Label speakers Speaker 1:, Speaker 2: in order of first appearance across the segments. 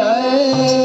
Speaker 1: गए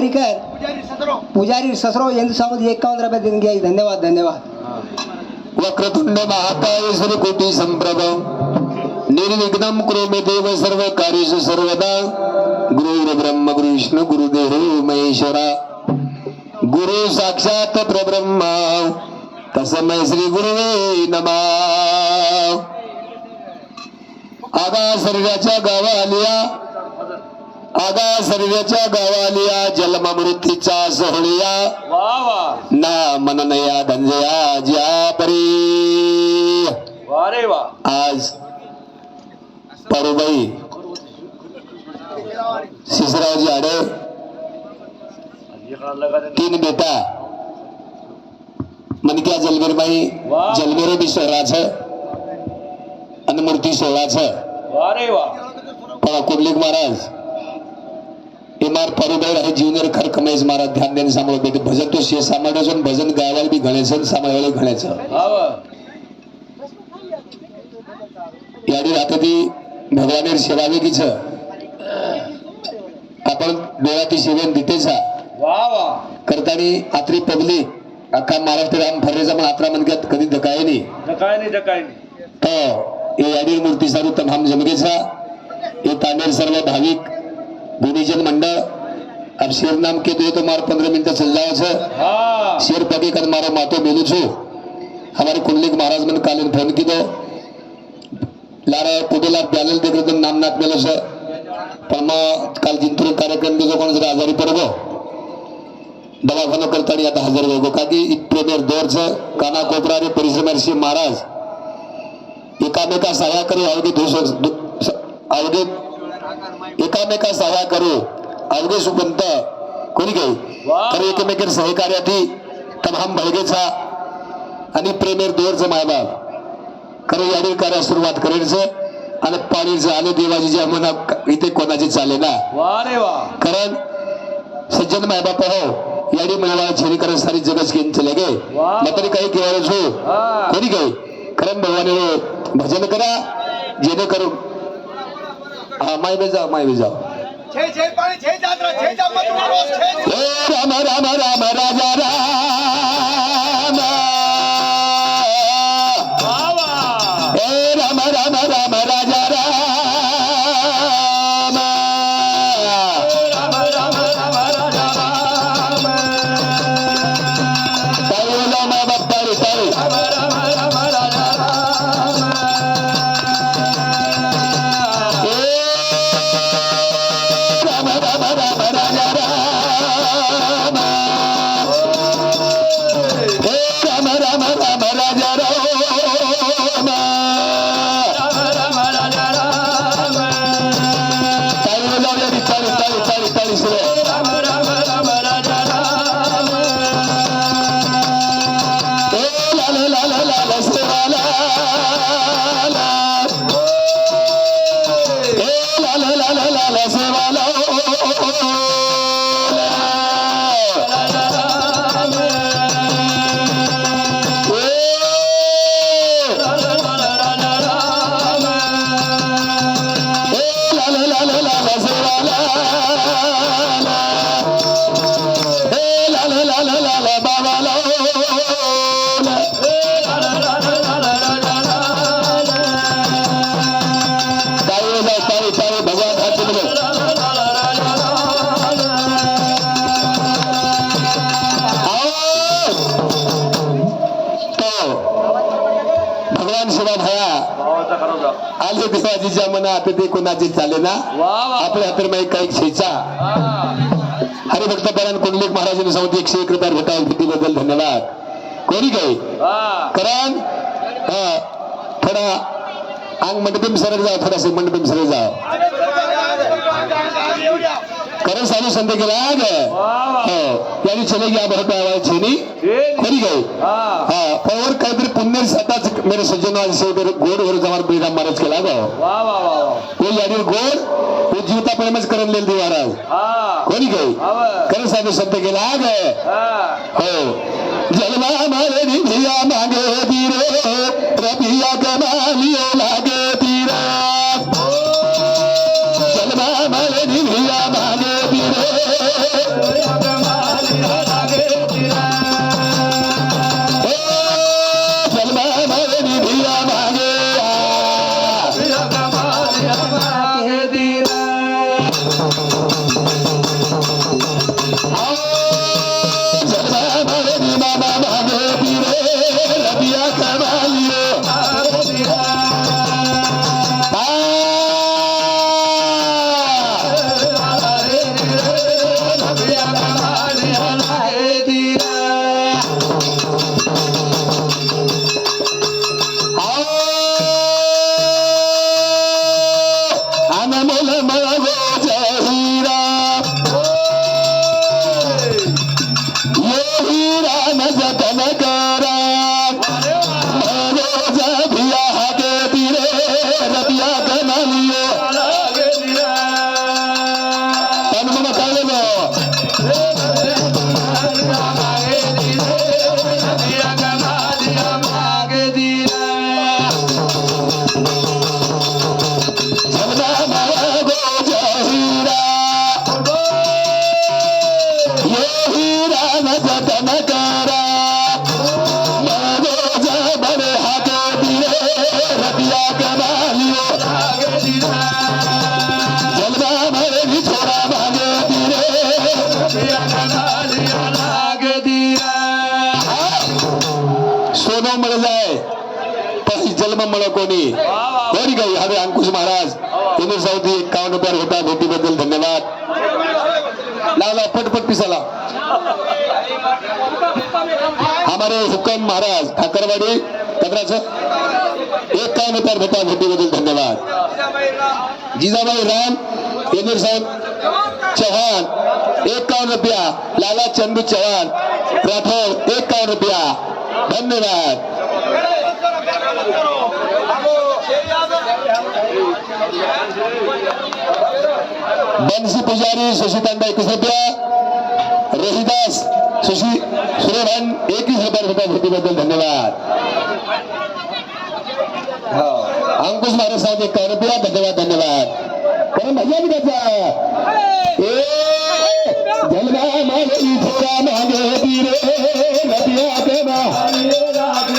Speaker 1: राठोड पांगरीकर पुजारी ससराव यांचं सांगत एकावन्न रुपये देणगी आहे. धन्यवाद धन्यवाद.
Speaker 2: वक्रतुंड महाकाय कोटी संप्रभ. निर्विघ्नं कुरु मे देव सर्व कार्येषु सर्वदा. गुरु ब्रह्म गुरु विष्णू गुरुदेव महेश्वरा. गुरु साक्षात परब्रह्मा. तस्मै श्री गुरुवे नमा. आगा शरीराच्या गावालिया. आगा शरीराच्या गावालिया जन्म मृत्यूचा सोहळिया ना मननया धंजया ज्या परी.
Speaker 3: वा रे वा.
Speaker 2: आज पारुबाई शिसरावजी आडे तीन बेटा मनक्या जलबीरबाई. जलबीर बी सोळाचं आणि मूर्ती
Speaker 3: वा
Speaker 2: पण कुर्लिक महाराज. इमार पारुबाई आहे जीवनेर खर कमेज महाराज ध्यान देणे सांभाळ बेटे भजन तो शे सांभाळायचं भजन गावाला बी घण्याचं सांभाळायला घण्याचं
Speaker 3: हा वा
Speaker 2: याडी आता ती भगवानेर सेवावेगीच. आपण देवाची सेवेन दितेचा
Speaker 3: वा वा
Speaker 2: करतानी आत्री पब्लिक अख्खा महाराष्ट्र राम फर्रेचा पण आत्रा मनक्यात कधी धकाय नाही.
Speaker 3: काय नाही काय नाही.
Speaker 2: तो ये याडी मूर्ती सारू तमाम जमगेचा ये तामेर सर्व भाविक गुणीजन मंडळ अब शेर नाम के दो तो मार पंद्रह मिनट जाओ छे
Speaker 3: हा।
Speaker 2: शेर पगे कर मारो मातो मेलू छू। हमारे कुंडलिक महाराज मन कालीन फोन की दो लारा कुठेला बॅनल देख तो नामनाथ मेलो पण मग काल जिंतूर कार्यक्रम दिसो कोण जरा आजारी पडबो दवाखाना करताना आता हजर होगो का की प्रेमेर दोरच काना कोपरा रे परिश्रमर्षी महाराज। एकामेका सहाय्य करू अवघे दोष अवघे एकामेका सहाय्य करू। अवघे सुपंत कोणी काही. तर एकमेकर सहकार्याથી तमाम बळगेचा आणि प्रेमेर दोरचं मायबाप. खरं याडी कार्य सुरुवात करायचं आणि पाणीचं आणि देवाजीच्या मना इथे कोणाची चाले ना. कारण सज्जन मायबाप हो याडी म्हणाला छेरी करा सारी जगच घेऊन चले गे. तरी काही केवायच हो. कोणी काही कारण भगवाने भजन करा जेणेकरून हा माय बे जाओ माय बे जाओ.
Speaker 4: छे छे पाणी छे जात्रा छे जा मत रोज छे
Speaker 2: हे राम आले देवाजीच्या मनात ते कोणाचे चाले ना? आपल्या हातर माहिती काही शेचा हरिभक्त परायण कुंडलिक महाराजांनी सांगतो एकशे एक रुपया भेटावं बद्दल धन्यवाद. कोणी काही? कारण थोडा अंग मंडपे में सरक जाओ थोड़ा सा मंडपे में सरक जाओ करो साधु संत के लाग हो. यानी चले गया बहुत आवाज छीनी खोली गई हाँ. और काहीतरी पुण्य मेरे सज्जन असे वगैरे गोड वर जमार बिराम महाराज केला गो वो यानी गोड वो जीवता प्रेमच करून लेल महाराज कोणी गई? करो साधु संत के लाग। हो। जलवा मारे निधिया मांगे धीरे जलवा तुम्ही एकावन्न रुपये होता. भेटीबद्दल धन्यवाद. लावला पटपट पिसाला. हमारे हुकम महाराज ठाकरवाडी कदराचं एकावन्न रुपये भेटा भेटीबद्दल धन्यवाद. जिजाबाई राम येनूर साहेब चव्हाण एकावन्न रुपया. लाला चंदू चव्हाण राठोड एकावन्न रुपया. धन्यवाद. बंसी पुजारी शशी तांडा एकवीस रुपया रोहिदास शशी सूर्यभान एकवीस रुपया रुपया भेटीबद्दल धन्यवाद हो अंकुश महाराज साहेब एकावन्न रुपया धन्यवाद धन्यवाद कारण भैया भी त्याचा ए जलवा मागे थोडा मागे तीरे नदिया के मागे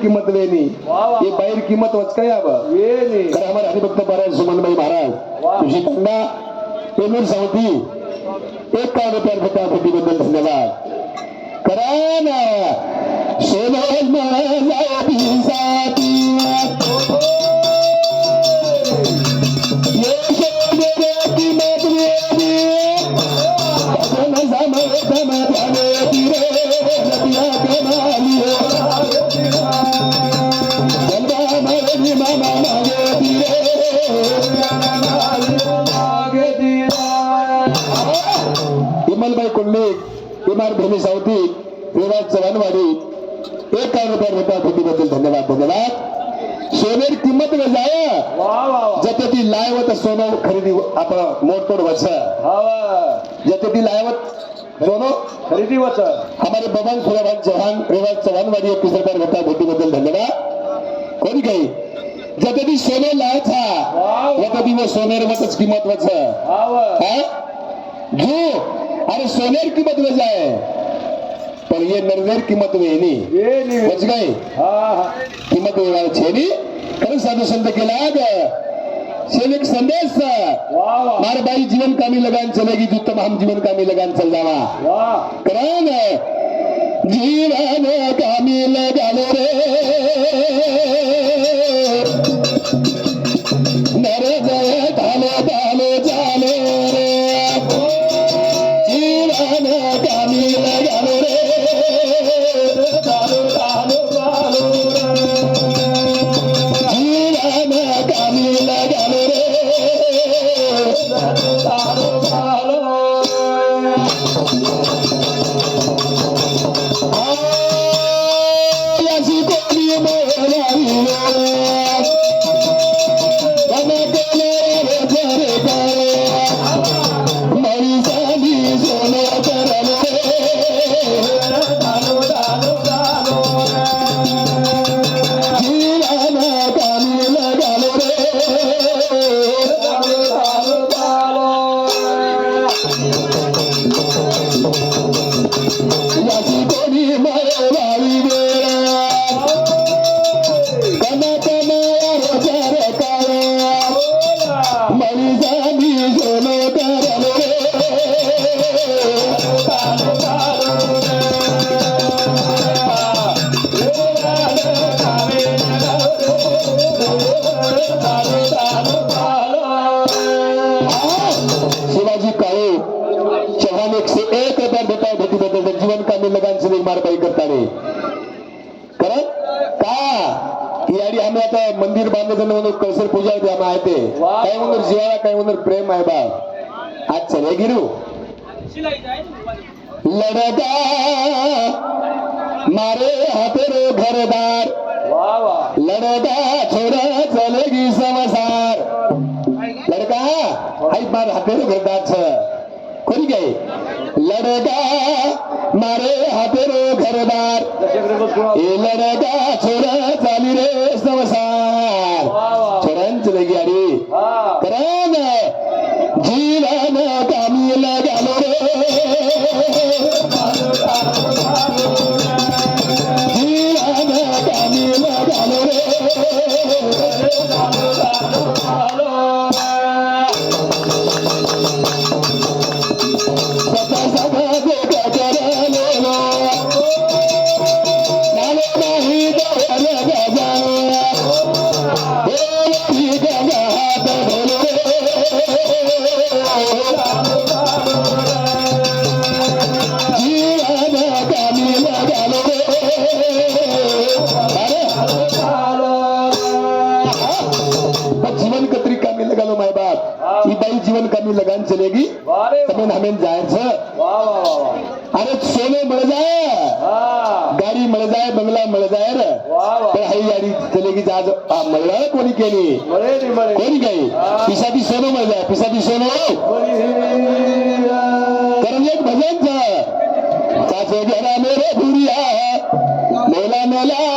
Speaker 2: किंमत वेणी ये बाहेर किंमत वचकाय अब खरं आम्हाला हरिभक्त महाराज सुमनबाई महाराज तुझी कन्या पेमेंट सांगती. एक काय रुपयात होता बद्दल धन्यवाद. करा ना. सोनल मला सोनेर किंमत जाया? जते ती लायवत सोनं खरेदी आपण मोडतोड वच. जते ती लायवत सोनं
Speaker 3: खरेदी वच.
Speaker 2: हमारे बबन सुरभान चौहान रेवाज चव्हाणवाडी एक रुपया रुपया भेटीबद्दल धन्यवाद। कोणी काही जते ती सोनं लायच हा जते ती वो सोनेर मतच किंमत वच। हाँ? जो अरे सोनेर कीमत में जाए। पर ये नरनेर कीमत में नहीं। बच गए? कीमत में छे खरं साधू संत केला एक संदेश. मार बाई जीवन कामी लगान चलेगी जुत्तम हम जीवन कामी लगान चल जावा करण. जीवन कामी लगालो रे बांधलं म्हणून कळसर पूजा आहे ते काय म्हणून जीवाला काय म्हणून प्रेम आहे बा. आज चले गिरू. लड़का मारे हाथेरो घरदार. लड़का छोरा चलेगी संसार. लड़का आई बार हाथेरो घरदार छ कोणी काय? लड़का मारे हाथेरो घरदार. ए लड़का छोरा चाली रे संसार. छोरांच लगी बयान चलेगी? तमें हमें जाहिर से अरे सोने मर जाए। गाड़ी मर जाए बंगला मर जाए पढ़ाई गाड़ी चलेगी जहाज। मरणार कोणी केली कोणी काही पिसाची सोनो मर जाए पिसाची सोनं। कारण एक भजन चा। मेला मेला